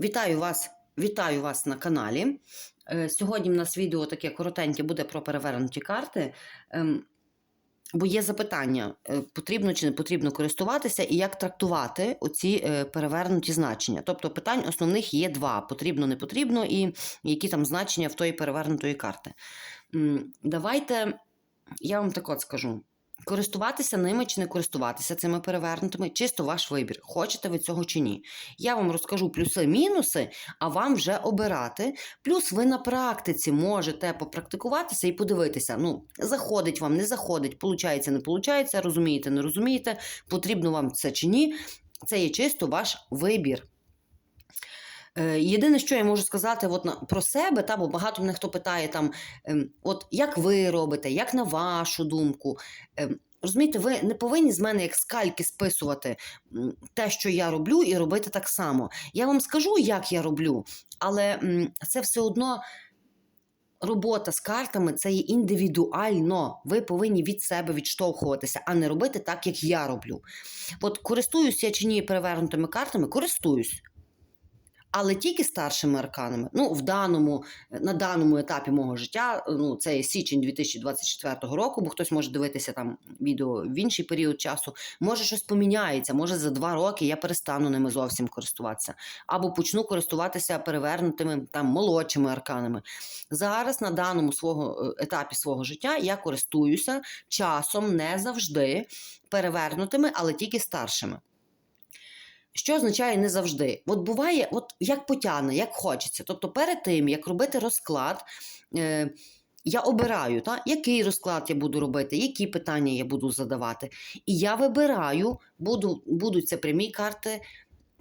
Вітаю вас, вітаю вас на каналі. Е, Сьогодні в нас відео таке коротеньке буде про перевернуті карти. Ем, Бо є запитання, е, потрібно чи не потрібно користуватися, і як трактувати оці е, перевернуті значення. Тобто питань основних є два: потрібно, не потрібно, і які там значення в тої перевернутої карти. Давайте я вам так от скажу. Користуватися ними чи не користуватися цими перевернутими, чисто ваш вибір. Хочете ви цього чи ні. Я вам розкажу плюси-мінуси, а вам вже обирати. Плюс ви на практиці можете попрактикуватися і подивитися. Ну, заходить вам, не заходить, получається, не получається, розумієте, не розумієте, потрібно вам це чи ні. Це є чисто ваш вибір. Е, Єдине, що я можу сказати от про себе, та, бо багато мене хто питає, там, ем, от як ви робите, як на вашу думку. Ем, розумієте, ви не повинні з мене як скальки списувати те, що я роблю, і робити так само. Я вам скажу, як я роблю, але це все одно. Робота з картами це є індивідуально. Ви повинні від себе відштовхуватися, а не робити так, як я роблю. От користуюсь я чи ні перевернутими картами, користуюсь але тільки старшими арканами. Ну, в даному, на даному етапі мого життя, ну, це є січень 2024 року, бо хтось може дивитися там відео в інший період часу. Може, щось поміняється, може за два роки я перестану ними зовсім користуватися. Або почну користуватися перевернутими там молодшими арканами. Зараз на даному свого е, етапі свого життя я користуюся часом не завжди перевернутими, але тільки старшими. Що означає не завжди? От буває, от як потягне, як хочеться. Тобто, перед тим, як робити розклад, е, я обираю, та, який розклад я буду робити, які питання я буду задавати. І я вибираю, буду, будуть це прямі карти.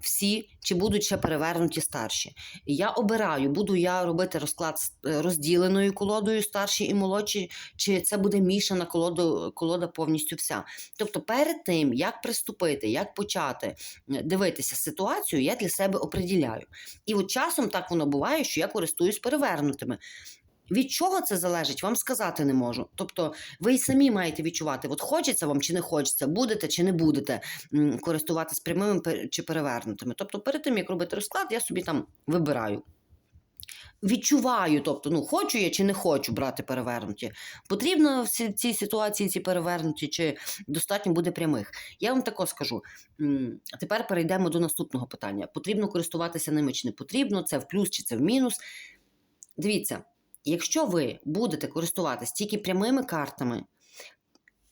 Всі чи будуть ще перевернуті старші. Я обираю, буду я робити розклад з е, розділеною колодою старші і молодші, чи це буде мішана колода, колода повністю вся. Тобто, перед тим, як приступити, як почати е, дивитися ситуацію, я для себе оприділяю. І от часом так воно буває, що я користуюсь перевернутими. Від чого це залежить, вам сказати не можу. Тобто, ви й самі маєте відчувати, от хочеться вам чи не хочеться, будете чи не будете користуватись прямими чи перевернутими. Тобто, перед тим як робити розклад, я собі там вибираю. Відчуваю, тобто, ну, хочу я чи не хочу брати перевернуті. Потрібно в цій ситуації ці перевернуті, чи достатньо буде прямих. Я вам тако скажу. Тепер перейдемо до наступного питання: потрібно користуватися ними чи не потрібно, це в плюс чи це в мінус. Дивіться, якщо ви будете користуватись тільки прямими картами,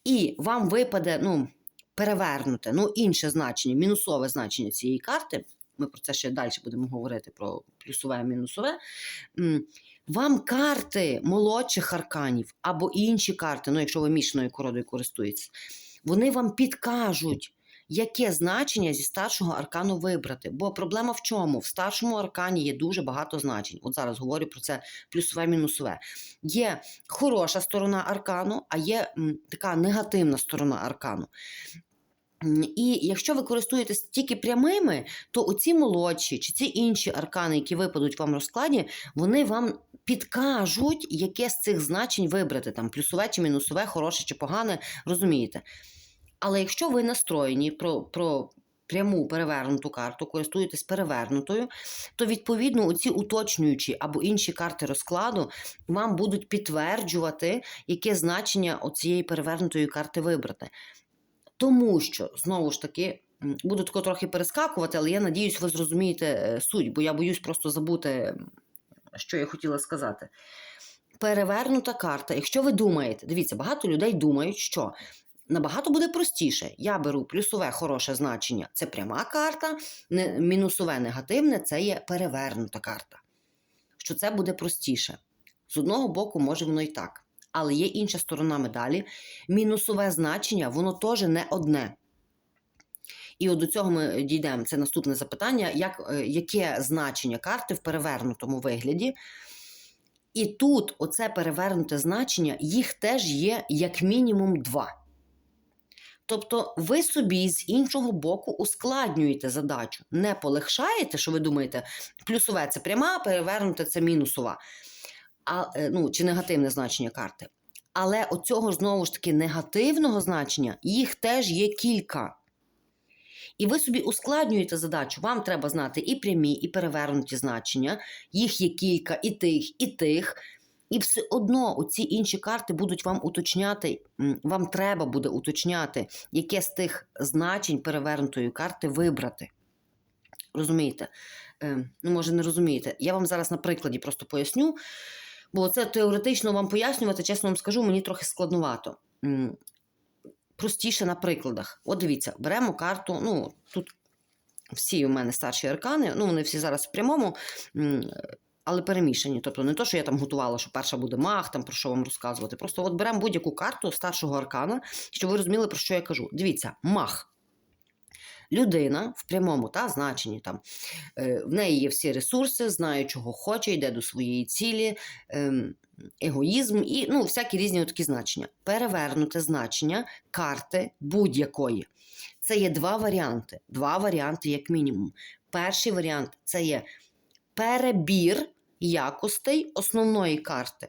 і вам випаде ну, перевернуте, ну, інше значення, мінусове значення цієї карти, ми про це ще далі будемо говорити про плюсове мінусове. Вам карти молодших арканів або інші карти, ну, якщо ви мішаною коrodою користуєтесь, вони вам підкажуть, яке значення зі старшого аркану вибрати. Бо проблема в чому? В старшому аркані є дуже багато значень. От зараз говорю про це плюсове мінусове. Є хороша сторона аркану, а є така негативна сторона аркану. І якщо ви користуєтесь тільки прямими, то оці молодші чи ці інші аркани, які випадуть вам в розкладі, вони вам підкажуть, яке з цих значень вибрати, там плюсове чи мінусове, хороше чи погане, розумієте. Але якщо ви настроєні про, про пряму перевернуту карту, користуєтесь перевернутою, то відповідно оці уточнюючі або інші карти розкладу вам будуть підтверджувати, яке значення оцієї перевернутої карти вибрати. Тому що, знову ж таки, буду тако трохи перескакувати, але я надіюсь, ви зрозумієте е, суть, бо я боюсь просто забути, що я хотіла сказати. Перевернута карта. Якщо ви думаєте, дивіться, багато людей думають, що набагато буде простіше. Я беру плюсове хороше значення це пряма карта, мінусове негативне це є перевернута карта. Що це буде простіше. З одного боку, може воно і так. Але є інша сторона медалі. Мінусове значення, воно теж не одне. І от до цього ми дійдемо. Це наступне запитання: як, е, яке значення карти в перевернутому вигляді? І тут оце перевернуте значення, їх теж є як мінімум два. Тобто ви собі з іншого боку ускладнюєте задачу, не полегшаєте, що ви думаєте, плюсове це пряма, перевернуте це мінусова, а, е, ну, чи негативне значення карти. Але оцього знову ж таки негативного значення їх теж є кілька. І ви собі ускладнюєте задачу. Вам треба знати і прямі, і перевернуті значення. Їх є кілька, і тих, і тих. І все одно оці інші карти будуть вам уточняти, вам треба буде уточняти, яке з тих значень перевернутої карти вибрати. Розумієте? Е, ну, може, не розумієте. Я вам зараз на прикладі просто поясню, бо це теоретично вам пояснювати, чесно вам скажу, мені трохи складновато. Простіше на прикладах. От дивіться, беремо карту. Ну, тут всі у мене старші аркани, ну, вони всі зараз в прямому. Але перемішані. Тобто не то, що я там готувала, що перша буде мах, там про що вам розказувати. Просто от беремо будь-яку карту старшого аркана, щоб ви розуміли, про що я кажу. Дивіться, мах. Людина в прямому та, значенні там. Е, в неї є всі ресурси, знає, чого хоче, йде до своєї цілі, ем, егоїзм і ну, всякі різні такі значення. Перевернуте значення карти будь-якої. Це є два варіанти. Два варіанти, як мінімум. Перший варіант це є перебір якостей основної карти.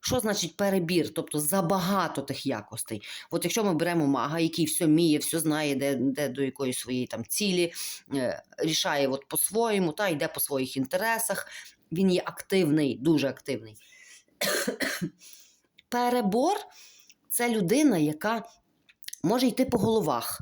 Що значить перебір? Тобто забагато тих якостей. От якщо ми беремо мага, який все вміє, все знає, де, де до якої своєї там цілі, е, рішає от по-своєму, та йде по своїх інтересах, він є активний, дуже активний. Перебор це людина, яка може йти по головах.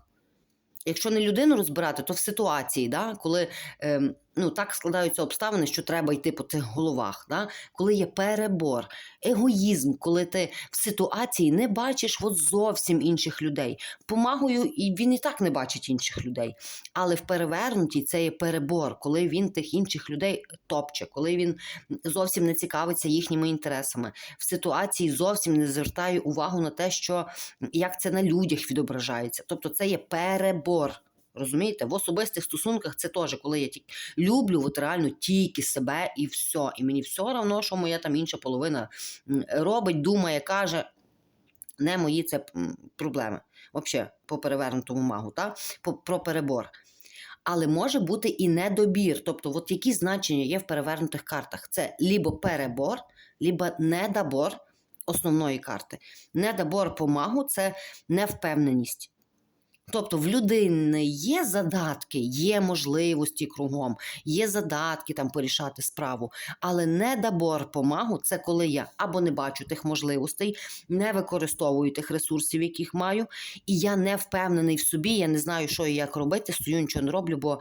Якщо не людину розбирати, то в ситуації, да, коли ем, ну, так складаються обставини, що треба йти по тих головах, да, коли є перебор, егоїзм, коли ти в ситуації не бачиш от зовсім інших людей. Помагою і він і так не бачить інших людей. Але в перевернутій це є перебор, коли він тих інших людей топче, коли він зовсім не цікавиться їхніми інтересами. В ситуації зовсім не звертає увагу на те, що як це на людях відображається. Тобто це є перебор. Розумієте, в особистих стосунках це теж, коли я тільки люблю от реально тільки себе і все. І мені все одно, що моя там інша половина робить, думає, каже. Не мої це проблеми. Взагалі, по перевернутому магу, та? Про перебор. Але може бути і недобір. Тобто, от які значення є в перевернутих картах? Це лібо перебор, лібо недобор основної карти. Недобор по магу це невпевненість. Тобто в людини є задатки, є можливості кругом, є задатки там порішати справу, але недобор помагу це коли я або не бачу тих можливостей, не використовую тих ресурсів, яких маю, і я не впевнений в собі, я не знаю, що і як робити, стою, нічого не роблю, бо,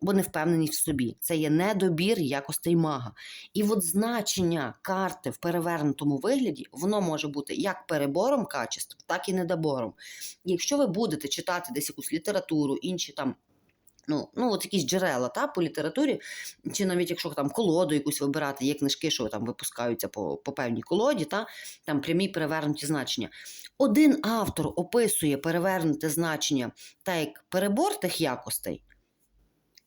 бо не впевнений в собі. Це є недобір якостей мага. І от значення карти в перевернутому вигляді, воно може бути як перебором качеств, так і недобором. Якщо ви будете читати десь якусь літературу, інші там. Ну, ну, от якісь джерела та, по літературі, чи навіть якщо там колоду якусь вибирати, є книжки, що там випускаються по, по певній колоді, та, там прямі перевернуті значення. Один автор описує перевернуте значення та як перебор тих якостей.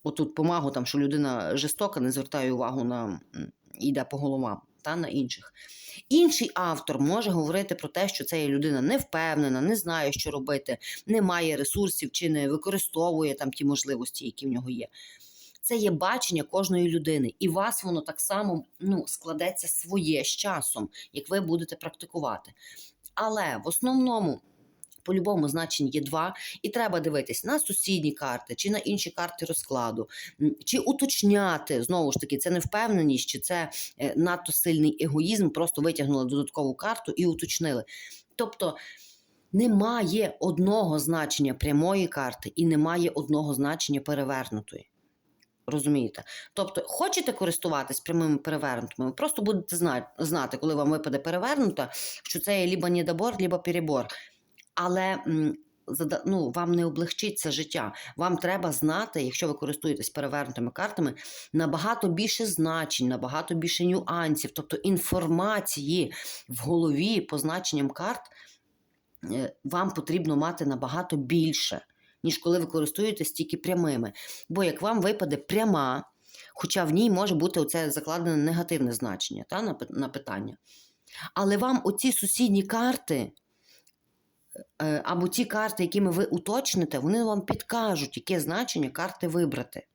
Отут помагу, там, що людина жорстока, не звертає увагу на йде по головам та на інших. Інший автор може говорити про те, що ця людина не впевнена, не знає, що робити, не має ресурсів чи не використовує там ті можливості, які в нього є. Це є бачення кожної людини, і вас воно так само ну, складеться своє з часом, як ви будете практикувати. Але в основному. По-любому значень є два, і треба дивитись на сусідні карти чи на інші карти розкладу, чи уточняти знову ж таки, це не впевненість, чи це е, надто сильний егоїзм, просто витягнули додаткову карту і уточнили. Тобто немає одного значення прямої карти і немає одного значення перевернутої. Розумієте? Тобто, хочете користуватись прямими перевернутими, ви просто будете знати, коли вам випаде перевернута, що це є либо недобор, либо перебор. Але ну, вам не облегчить це життя. Вам треба знати, якщо ви користуєтесь перевернутими картами, набагато більше значень, набагато більше нюансів, тобто інформації в голові по значенням карт е, вам потрібно мати набагато більше, ніж коли ви користуєтесь тільки прямими. Бо як вам випаде пряма, хоча в ній може бути оце закладене негативне значення та, на питання. Але вам оці сусідні карти. Е, Або ті карти, якими ви уточните, вони вам підкажуть, яке значення карти вибрати.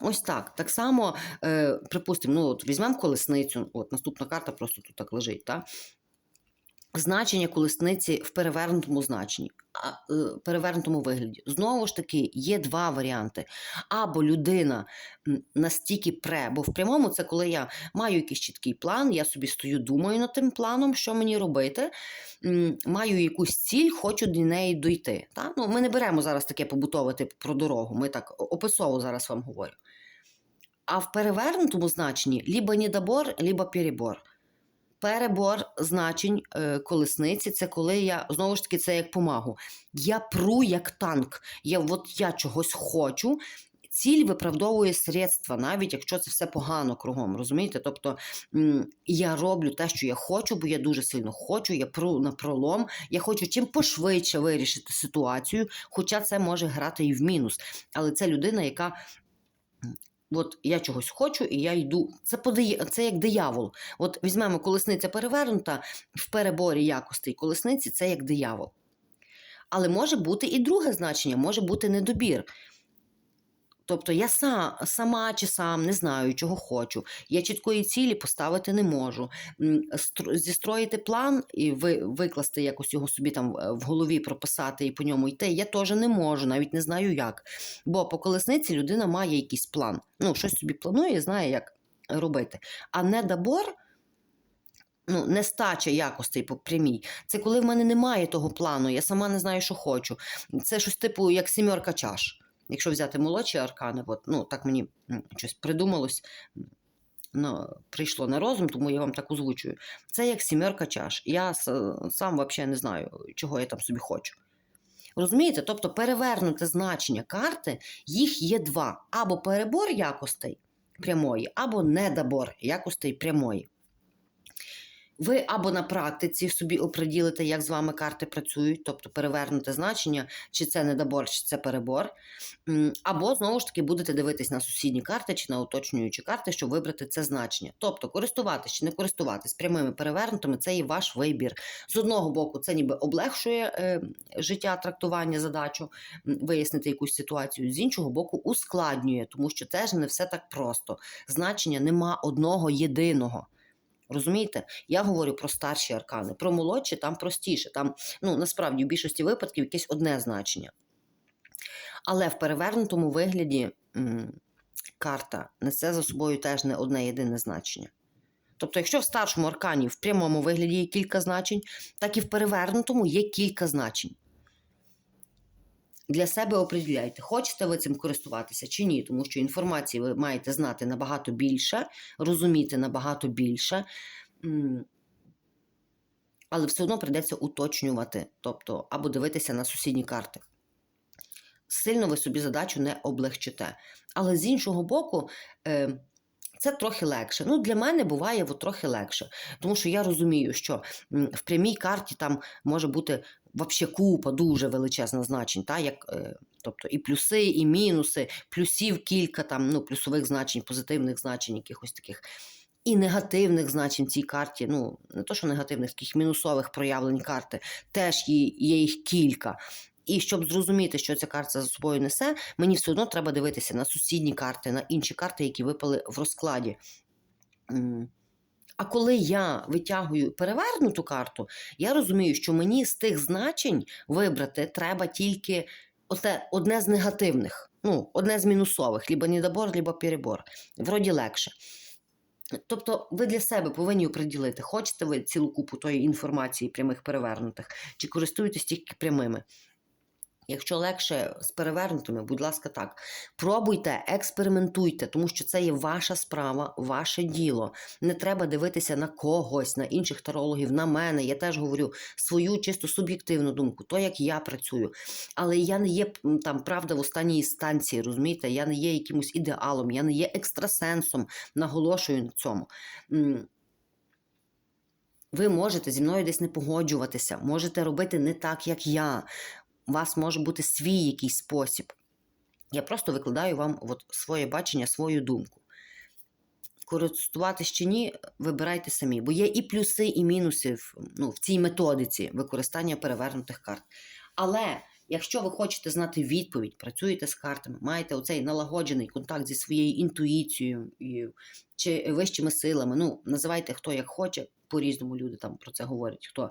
Ось так. Так само, е, припустимо, ну, от візьмемо колесницю, от наступна карта просто тут так лежить. Та? Значення колесниці в перевернутому значенні, е, перевернутому вигляді. Знову ж таки, є два варіанти. Або людина настільки пре, бо в прямому це коли я маю якийсь чіткий план, я собі стою, думаю над тим планом, що мені робити, маю якусь ціль, хочу до неї дойти. Та? Ну, ми не беремо зараз таке побутове типу про дорогу, ми так описово зараз вам говорю. А в перевернутому значенні либо недобор, либо перебор. Перебор значень е, колесниці це коли я знову ж таки це як помагу. Я пру як танк. Я от я чогось хочу. Ціль виправдовує средства, навіть якщо це все погано кругом, розумієте? Тобто я роблю те, що я хочу, бо я дуже сильно хочу, я пру на пролом, я хочу чим пошвидше вирішити ситуацію, хоча це може грати і в мінус. Але це людина, яка от я чогось хочу, і я йду. Це подає, це як диявол. От візьмемо колесниця перевернута в переборі якостей колесниці, це як диявол. Але може бути і друге значення, може бути недобір. Тобто я сам, сама чи сам не знаю, чого хочу. Я чіткої цілі поставити не можу. Зістроїти план і ви, викласти якось його собі там е, в голові, прописати і по ньому йти. Я теж не можу, навіть не знаю як. Бо по колесниці людина має якийсь план. Ну, щось собі планує знає, як робити. А недобор. Ну, нестача якостей по прямій. Це коли в мене немає того плану, я сама не знаю, що хочу. Це щось типу як сімерка чаш. Якщо взяти молодші аркани, от, ну так мені щось придумалось, ну, прийшло на розум, тому я вам так озвучую. Це як сімерка чаш. Я сам взагалі не знаю, чого я там собі хочу. Розумієте? Тобто перевернути значення карти, їх є два: або перебор якостей прямої, або недобор якостей прямої. Ви або на практиці собі оприділите, як з вами карти працюють, тобто перевернути значення, чи це недобор, чи це перебор. Або знову ж таки будете дивитись на сусідні карти чи на уточнюючі карти, щоб вибрати це значення. Тобто користуватись чи не користуватись прямими перевернутими це і ваш вибір. З одного боку, це ніби облегшує е, життя, трактування, задачу, вияснити якусь ситуацію. З іншого боку, ускладнює, тому що це ж не все так просто. Значення нема одного єдиного. Розумієте? Я говорю про старші аркани, про молодші там простіше. Там, ну, насправді, в більшості випадків якесь одне значення. Але в перевернутому вигляді м, карта несе за собою теж не одне єдине значення. Тобто, якщо в старшому аркані в прямому вигляді є кілька значень, так і в перевернутому є кілька значень. Для себе определяйте, хочете ви цим користуватися чи ні, тому що інформації ви маєте знати набагато більше, розуміти набагато більше, але все одно прийдеться уточнювати, тобто або дивитися на сусідні карти. Сильно ви собі задачу не облегчите. Але з іншого боку, е, це трохи легше. Ну, для мене буває от трохи легше, тому що я розумію, що в прямій карті там може бути вообще купа дуже величезна значень, та, як, е, тобто і плюси, і мінуси, плюсів кілька там, ну, плюсових значень, позитивних значень, якихось таких. І негативних значень цій карті, ну не то, що негативних, таких мінусових проявлень карти, теж є їх кілька. І щоб зрозуміти, що ця карта за собою несе, мені все одно треба дивитися на сусідні карти, на інші карти, які випали в розкладі. А коли я витягую перевернуту карту, я розумію, що мені з тих значень вибрати треба тільки оте, одне з негативних, ну, одне з мінусових, либо недобор, либо перебор. Вроді легше. Тобто ви для себе повинні оприділити, хочете ви цілу купу тої інформації прямих перевернутих, чи користуєтесь тільки прямими. Якщо легше з перевернутими, будь ласка, так. Пробуйте, експериментуйте, тому що це є ваша справа, ваше діло. Не треба дивитися на когось, на інших тарологів, на мене. Я теж говорю свою чисто суб'єктивну думку, то як я працюю. Але я не є там правда в останній інстанції, розумієте? Я не є якимось ідеалом, я не є екстрасенсом, наголошую на цьому. Ви можете зі мною десь не погоджуватися, можете робити не так, як я. У вас може бути свій якийсь спосіб. Я просто викладаю вам от своє бачення, свою думку. Користуватись чи ні, вибирайте самі, бо є і плюси, і мінуси в, ну, в цій методиці використання перевернутих карт. Але якщо ви хочете знати відповідь, працюєте з картами, маєте оцей налагоджений контакт зі своєю інтуїцією чи вищими силами, ну, називайте хто як хоче, по-різному люди там про це говорять. Хто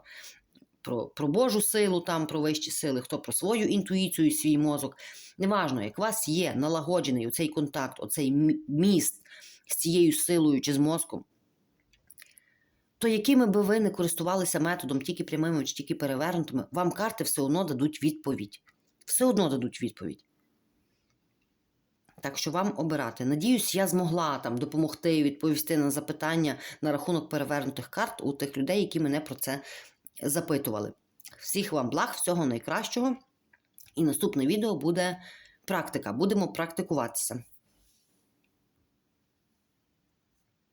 про, про Божу силу, там, про вищі сили, хто про свою інтуїцію свій мозок. Неважно, як у вас є налагоджений оцей контакт, оцей міст з цією силою чи з мозком, то якими би ви не користувалися методом, тільки прямими чи тільки перевернутими, вам карти все одно дадуть відповідь. Все одно дадуть відповідь. Так що вам обирати. Надіюсь, я змогла там допомогти відповісти на запитання на рахунок перевернутих карт у тих людей, які мене про це запитували. Всіх вам благ, всього найкращого. І наступне відео буде практика. Будемо практикуватися.